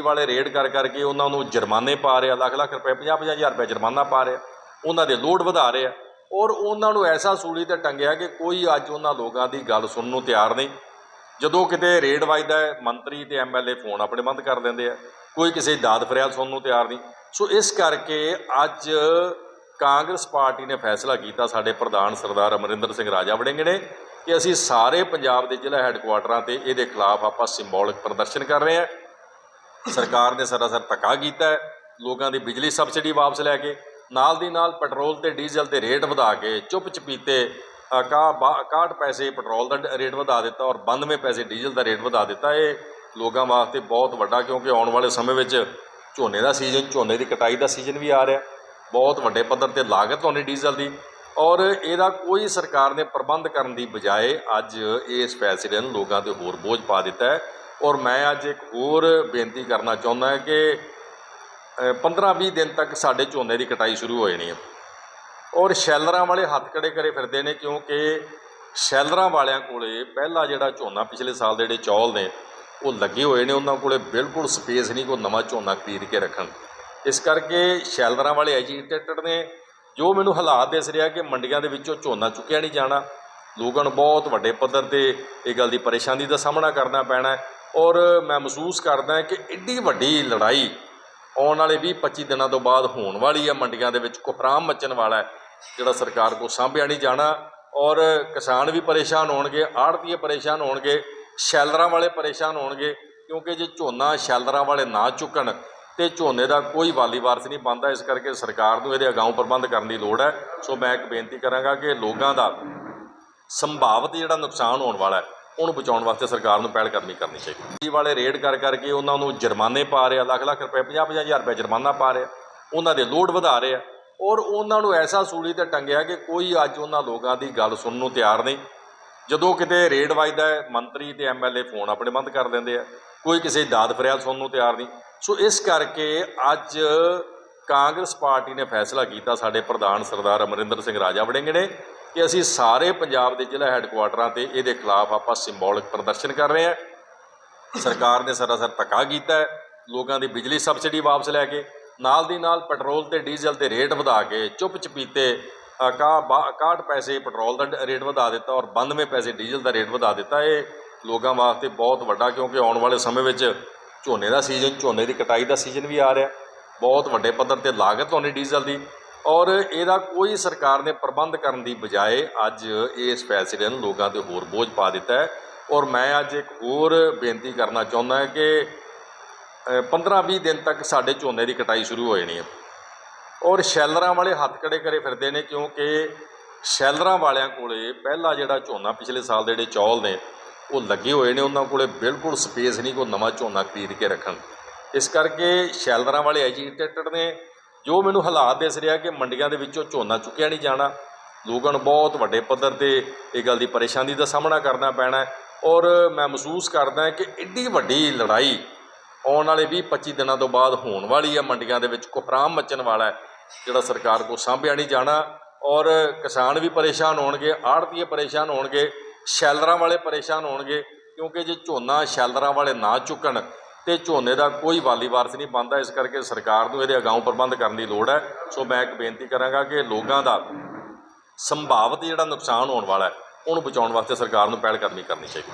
ਵਾਲੇ ਰੇਡ ਕਰ ਕਰਕੇ ਉਹਨਾਂ ਨੂੰ ਜੁਰਮਾਨੇ ਪਾ ਰਿਹਾ, ਲੱਖ ਲੱਖ ਰੁਪਏ 50 50 ਹਜ਼ਾਰ ਰੁਪਏ ਜੁਰਮਾਨਾ ਪਾ ਰਿਹਾ। ਉਹਨਾਂ ਦੇ ਲੋਡ ਵਧਾ ਰਿਹਾ। ਔਰ ਉਹਨਾਂ ਨੂੰ ਐਸਾ ਸੂਲੀ ਤੇ ਟੰਗਿਆ ਕਿ ਕੋਈ ਅੱਜ ਉਹਨਾਂ ਲੋਕਾਂ ਦੀ ਗੱਲ ਸੁਣਨ ਨੂੰ ਤਿਆਰ ਨਹੀਂ। ਜਦੋਂ ਕਿਤੇ ਰੇਡ ਵੱਜਦਾ ਹੈ, ਮੰਤਰੀ ਤੇ ਐਮਐਲਏ ਫੋਨ ਆਪਣੇ ਬੰਦ ਕਰ ਦਿੰਦੇ ਆ। ਕੋਈ ਕਿਸੇ ਦਾਦ ਫਰਿਆਦ ਸੁਣਨ ਨੂੰ ਤਿਆਰ ਨਹੀਂ। ਸੋ ਇਸ ਕਰਕੇ ਅੱਜ ਕਾਂਗਰਸ ਪਾਰਟੀ ਨੇ ਫੈਸਲਾ ਕੀਤਾ, ਸਾਡੇ ਪ੍ਰਧਾਨ ਸਰਦਾਰ ਅਮਰਿੰਦਰ ਸਿੰਘ ਰਾਜਾ ਵੜਿੰਗ ਨੇ ਕਿ ਅਸੀਂ ਸਾਰੇ ਪੰਜਾਬ ਦੇ ਜ਼ਿਲ੍ਹਾ ਹੈੱਡਕੁਆਟਰਾਂ ਤੇ ਇਹਦੇ ਖਿਲਾਫ ਆਪਾਂ ਸਿੰਬੋਲਿਕ ਪ੍ਰਦਰਸ਼ਨ ਕਰ ਰਹੇ ਹਾਂ। ਸਰਕਾਰ ਨੇ ਸਰਾਸਰ ਧੱਕਾ ਕੀਤਾ ਹੈ। ਲੋਕਾਂ ਦੀ ਬਿਜਲੀ ਸਬਸਿਡੀ ਵਾਪਸ ਲੈ ਕੇ ਨਾਲ ਦੀ ਨਾਲ ਪੈਟਰੋਲ ਤੇ ਡੀਜ਼ਲ ਦੇ ਰੇਟ ਵਧਾ ਕੇ ਚੁੱਪ ਚਪੀਤੇ ਅ, ਬਾ- 61 ਪੈਸੇ ਪੈਟਰੋਲ ਦਾ ਰੇਟ ਵਧਾ ਦਿੱਤਾ ਔਰ 92 ਪੈਸੇ ਡੀਜ਼ਲ ਦਾ ਰੇਟ ਵਧਾ ਦਿੱਤਾ। ਇਹ ਲੋਕਾਂ ਵਾਸਤੇ ਬਹੁਤ ਵੱਡਾ ਕਿਉਂਕਿ ਆਉਣ ਵਾਲੇ ਸਮੇਂ ਵਿੱਚ ਝੋਨੇ ਦਾ ਸੀਜ਼ਨ ਝੋਨੇ ਦੀ ਕਟਾਈ ਦਾ ਸੀਜ਼ਨ ਵੀ ਆ ਰਿਹਾ ਬਹੁਤ ਵੱਡੇ ਪੱਧਰ ਤੇ ਲਾਗਤ ਹੋਣੀ ਡੀਜ਼ਲ ਦੀ ਔਰ ਇਹਦਾ ਕੋਈ ਸਰਕਾਰ ਨੇ ਪ੍ਰਬੰਧ ਕਰਨ ਦੀ ਬਜਾਏ ਅੱਜ ਇਸ ਫੈਸਲੇ ਨੂੰ ਲੋਕਾਂ ਤੇ ਹੋਰ ਬੋਝ ਪਾ ਦਿੱਤਾ ਹੈ। ਔਰ ਮੈਂ ਅੱਜ ਇੱਕ ਹੋਰ ਬੇਨਤੀ ਕਰਨਾ ਚਾਹੁੰਦਾ ਕਿ 15-20 ਦਿਨ ਤੱਕ ਸਾਡੇ ਝੋਨੇ ਦੀ ਕਟਾਈ ਸ਼ੁਰੂ ਹੋ ਜਾਣੀ ਹੈ। ਔਰ ਸ਼ੈਲਰਾਂ ਵਾਲੇ ਹੱਥ ਕੜੇ ਕਰੇ ਫਿਰਦੇ ਨੇ? ਕਿਉਂਕਿ ਸ਼ੈਲਰਾਂ ਵਾਲਿਆਂ ਕੋਲੇ ਪਹਿਲਾ ਜਿਹੜਾ ਝੋਨਾ ਪਿਛਲੇ ਸਾਲ ਦੇ ਜਿਹੜੇ ਚੌਲ ਨੇ, ਉਹ ਲੱਗੇ ਹੋਏ ਨੇ। ਉਹਨਾਂ ਕੋਲੇ ਬਿਲਕੁਲ ਸਪੇਸ ਨਹੀਂ ਕੋਈ ਨਵਾਂ ਝੋਨਾ ਖਰੀਦ ਕੇ ਰੱਖਣ। ਇਸ ਕਰਕੇ ਸ਼ੈਲਰਾਂ ਵਾਲੇ ਐਜੀਟੇਟਡ ਨੇ। ਜੋ ਮੈਨੂੰ ਹਾਲਾਤ ਦਿਸ ਰਿਹਾ ਕਿ ਮੰਡੀਆਂ ਦੇ ਵਿੱਚੋਂ ਝੋਨਾ ਚੁੱਕਿਆ ਨਹੀਂ ਜਾਣਾ, ਲੋਕਾਂ ਨੂੰ ਬਹੁਤ ਵੱਡੇ ਪੱਧਰ ਤੇ ਇਹ ਗੱਲ ਦੀ ਪਰੇਸ਼ਾਨੀ ਦਾ ਸਾਹਮਣਾ ਕਰਨਾ ਪੈਣਾ ਔਰ ਮੈਂ ਮਹਿਸੂਸ ਕਰਦਾ ਕਿ ਐਡੀ ਵੱਡੀ ਲੜਾਈ ਆਉਣ ਵਾਲੇ 20-25 ਦਿਨਾਂ ਤੋਂ ਬਾਅਦ ਹੋਣ ਵਾਲੀ ਹੈ ਮੰਡੀਆਂ ਦੇ ਵਿੱਚ ਕੁਫਰਾਮ ਮੱਚਣ ਵਾਲਾ ਹੈ, ਜਿਹੜਾ ਸਰਕਾਰ ਕੋ ਸਾਂਭਿਆ ਨਹੀਂ ਜਾਣਾ। ਔਰ ਕਿਸਾਨ ਵੀ ਪਰੇਸ਼ਾਨ ਹੋਣਗੇ ਆੜ੍ਹਤੀਏ ਪਰੇਸ਼ਾਨ ਹੋਣਗੇ, ਸ਼ੈਲਰਾਂ ਵਾਲੇ ਪਰੇਸ਼ਾਨ ਹੋਣਗੇ, ਕਿਉਂਕਿ ਜੇ ਝੋਨਾ ਸ਼ੈਲਰਾਂ ਵਾਲੇ ਨਾ ਚੁੱਕਣ ਤੇ ਝੋਨੇ ਦਾ ਕੋਈ ਵਾਲੀ ਵਾਰਸ ਨਹੀਂ ਬਣਦਾ, ਇਸ ਕਰਕੇ ਸਰਕਾਰ ਨੂੰ ਇਹਦੇ ਅਗਾਊਂ ਪ੍ਰਬੰਧ ਕਰਨ ਦੀ ਲੋੜ ਹੈ। ਸੋ ਮੈਂ ਇੱਕ ਬੇਨਤੀ ਕਰਾਂਗਾ ਕਿ ਲੋਕਾਂ ਦਾ ਸੰਭਾਵਿਤ ਜਿਹੜਾ ਨੁਕਸਾਨ ਹੋਣ ਵਾਲਾ ਹੈ ਉਹਨੂੰ ਬਚਾਉਣ ਵਾਸਤੇ ਸਰਕਾਰ ਨੂੰ ਪਹਿਲ ਕਰਨੀ ਕਰਨੀ ਚਾਹੀਦੀ। ਜੀ ਵਾਲੇ ਰੇਡ ਕਰ ਕਰਕੇ ਉਹਨਾਂ ਨੂੰ ਜੁਰਮਾਨੇ ਪਾ ਰਿਹਾ ਲੱਖ ਲੱਖ ਰੁਪਏ 50 50 ਹਜ਼ਾਰ ਰੁਪਏ ਜੁਰਮਾਨਾ ਪਾ ਰਿਹਾ ਉਹਨਾਂ ਦੇ ਲੋਡ ਵਧਾ ਰਿਹਾ ਔਰ ਉਹਨਾਂ ਨੂੰ ਐਸਾ ਸੂਲੀ ਤੇ ਟੰਗਿਆ ਕਿ ਕੋਈ ਅੱਜ ਉਹਨਾਂ ਲੋਕਾਂ ਦੀ ਗੱਲ ਸੁਣਨ ਨੂੰ ਤਿਆਰ ਨਹੀਂ। ਜਦੋਂ ਕਿਤੇ ਰੇਡ ਵੱਜਦਾ ਹੈ, ਮੰਤਰੀ ਤੇ ਐਮਐਲਏ ਫੋਨ ਆਪਣੇ ਬੰਦ ਕਰ ਦਿੰਦੇ ਆ। ਕੋਈ ਕਿਸੇ ਦਾਦ ਫਰਿਆਦ ਸੁਣਨ ਨੂੰ ਤਿਆਰ ਨਹੀਂ। ਸੋ ਇਸ ਕਰਕੇ ਅੱਜ ਕਾਂਗਰਸ ਪਾਰਟੀ ਨੇ ਫੈਸਲਾ ਕੀਤਾ, ਸਾਡੇ ਪ੍ਰਧਾਨ ਸਰਦਾਰ ਅਮਰਿੰਦਰ ਸਿੰਘ ਰਾਜਾ ਵੜਿੰਗ ਨੇ। ਕਿ ਅਸੀਂ ਸਾਰੇ ਪੰਜਾਬ ਦੇ ਜ਼ਿਲ੍ਹਾ ਹੈੱਡਕੁਆਟਰਾਂ ਤੇ ਇਹਦੇ ਖਿਲਾਫ ਆਪਾਂ ਸਿੰਬੋਲਿਕ ਪ੍ਰਦਰਸ਼ਨ ਕਰ ਰਹੇ ਹਾਂ। ਸਰਕਾਰ ਨੇ ਸਰਾਸਰ ਧੱਕਾ ਕੀਤਾ ਹੈ। ਲੋਕਾਂ ਦੀ ਬਿਜਲੀ ਸਬਸਿਡੀ ਵਾਪਸ ਲੈ ਕੇ ਨਾਲ ਦੀ ਨਾਲ ਪੈਟਰੋਲ ਤੇ ਡੀਜ਼ਲ ਦੇ ਰੇਟ ਵਧਾ ਕੇ ਚੁੱਪ ਚਪੀਤੇ ਅ, ਬਾ- 61 ਪੈਸੇ ਪੈਟਰੋਲ ਦਾ ਰੇਟ ਵਧਾ ਦਿੱਤਾ ਔਰ 92 ਪੈਸੇ ਡੀਜ਼ਲ ਦਾ ਰੇਟ ਵਧਾ ਦਿੱਤਾ। ਇਹ ਲੋਕਾਂ ਵਾਸਤੇ ਬਹੁਤ ਵੱਡਾ ਕਿਉਂਕਿ ਆਉਣ ਵਾਲੇ ਸਮੇਂ ਵਿੱਚ ਝੋਨੇ ਦਾ ਸੀਜ਼ਨ ਝੋਨੇ ਦੀ ਕਟਾਈ ਦਾ ਸੀਜ਼ਨ ਵੀ ਆ ਰਿਹਾ। ਬਹੁਤ ਵੱਡੇ ਪੱਧਰ ਤੇ ਲਾਗਤ ਹੋਣੀ ਡੀਜ਼ਲ ਦੀ। ਔਰ ਇਹਦਾ ਕੋਈ ਸਰਕਾਰ ਨੇ ਪ੍ਰਬੰਧ ਕਰਨ ਦੀ ਬਜਾਏ ਅੱਜ ਇਸ ਫੈਸਲੇ ਨੂੰ ਲੋਕਾਂ ਤੇ ਹੋਰ ਬੋਝ ਪਾ ਦਿੱਤਾ ਹੈ। ਔਰ ਮੈਂ ਅੱਜ ਇੱਕ ਹੋਰ ਬੇਨਤੀ ਕਰਨਾ ਚਾਹੁੰਦਾ ਹਾਂ ਕਿ 15-20 ਦਿਨ ਤੱਕ ਸਾਡੇ ਝੋਨੇ ਦੀ ਕਟਾਈ ਸ਼ੁਰੂ ਹੋ ਜਾਣੀ ਹੈ। ਔਰ ਸ਼ੈਲਰਾਂ ਵਾਲੇ ਹੱਥ ਕੜੇ ਕਰੇ ਫਿਰਦੇ ਨੇ ਕਿਉਂਕਿ ਸ਼ੈਲਰਾਂ ਵਾਲਿਆਂ ਕੋਲੇ ਪਹਿਲਾ ਜਿਹੜਾ ਝੋਨਾ ਪਿਛਲੇ ਸਾਲ ਦੇ ਜਿਹੜੇ ਚੌਲ ਨੇ, ਉਹ ਲੱਗੇ ਹੋਏ ਨੇ। ਉਹਨਾਂ ਕੋਲੇ ਬਿਲਕੁਲ ਸਪੇਸ ਨਹੀਂ ਕੋਈ ਨਵਾਂ ਝੋਨਾ ਖਰੀਦ ਕੇ ਰੱਖਣ। ਇਸ ਕਰਕੇ ਸ਼ੈਲਰਾਂ ਵਾਲੇ ਐਜੀਟੇਟਡ ਨੇ। ਜੋ ਮੈਨੂੰ ਹਾਲਾਤ ਦਿਸ ਰਿਹਾ ਕਿ ਮੰਡੀਆਂ ਦੇ ਵਿੱਚੋਂ ਝੋਨਾ ਚੁੱਕਿਆ ਨਹੀਂ ਜਾਣਾ, ਲੋਕਾਂ ਨੂੰ ਬਹੁਤ ਵੱਡੇ ਪੱਧਰ ਤੇ ਇਹ ਗੱਲ ਦੀ ਪਰੇਸ਼ਾਨੀ ਦਾ ਸਾਹਮਣਾ ਕਰਨਾ ਪੈਣਾ ਔਰ ਮੈਂ ਮਹਿਸੂਸ ਕਰਦਾ ਕਿ ਐਡੀ ਵੱਡੀ ਲੜਾਈ ਆਉਣ ਵਾਲੇ 20-25 ਦਿਨਾਂ ਤੋਂ ਬਾਅਦ ਹੋਣ ਵਾਲੀ ਹੈ ਮੰਡੀਆਂ ਦੇ ਵਿੱਚ ਕੁਫਰਾਮ ਮੱਚਣ ਵਾਲਾ ਹੈ, ਜਿਹੜਾ ਸਰਕਾਰ ਕੋ ਸਾਂਭਿਆ ਨਹੀਂ ਜਾਣਾ ਔਰ ਕਿਸਾਨ ਵੀ ਪਰੇਸ਼ਾਨ ਹੋਣਗੇ, ਆੜਤੀਏ ਪਰੇਸ਼ਾਨ ਹੋਣਗੇ, ਸ਼ੈਲਰਾਂ ਵਾਲੇ ਪਰੇਸ਼ਾਨ ਹੋਣਗੇ ਕਿਉਂਕਿ ਜੇ ਝੋਨਾ ਸ਼ੈਲਰਾਂ ਵਾਲੇ ਨਾ ਚੁੱਕਣ ਤੇ ਝੋਨੇ ਦਾ ਕੋਈ ਵਾਲੀ ਵਾਰਸ ਨਹੀਂ ਬਣਦਾ। ਇਸ ਕਰਕੇ ਸਰਕਾਰ ਨੂੰ ਇਹਦੇ ਅਗਾਊਂ ਪ੍ਰਬੰਧ ਕਰਨ ਦੀ ਲੋੜ ਹੈ। ਸੋ ਮੈਂ ਇੱਕ ਬੇਨਤੀ ਕਰਾਂਗਾ ਕਿ ਲੋਕਾਂ ਦਾ ਸੰਭਾਵਿਤ ਜਿਹੜਾ ਨੁਕਸਾਨ ਹੋਣ ਵਾਲਾ ਹੈ, ਉਹਨੂੰ ਬਚਾਉਣ ਵਾਸਤੇ ਸਰਕਾਰ ਨੂੰ ਪਹਿਲ ਕਰਨੀ ਕਰਨੀ ਚਾਹੀਦੀ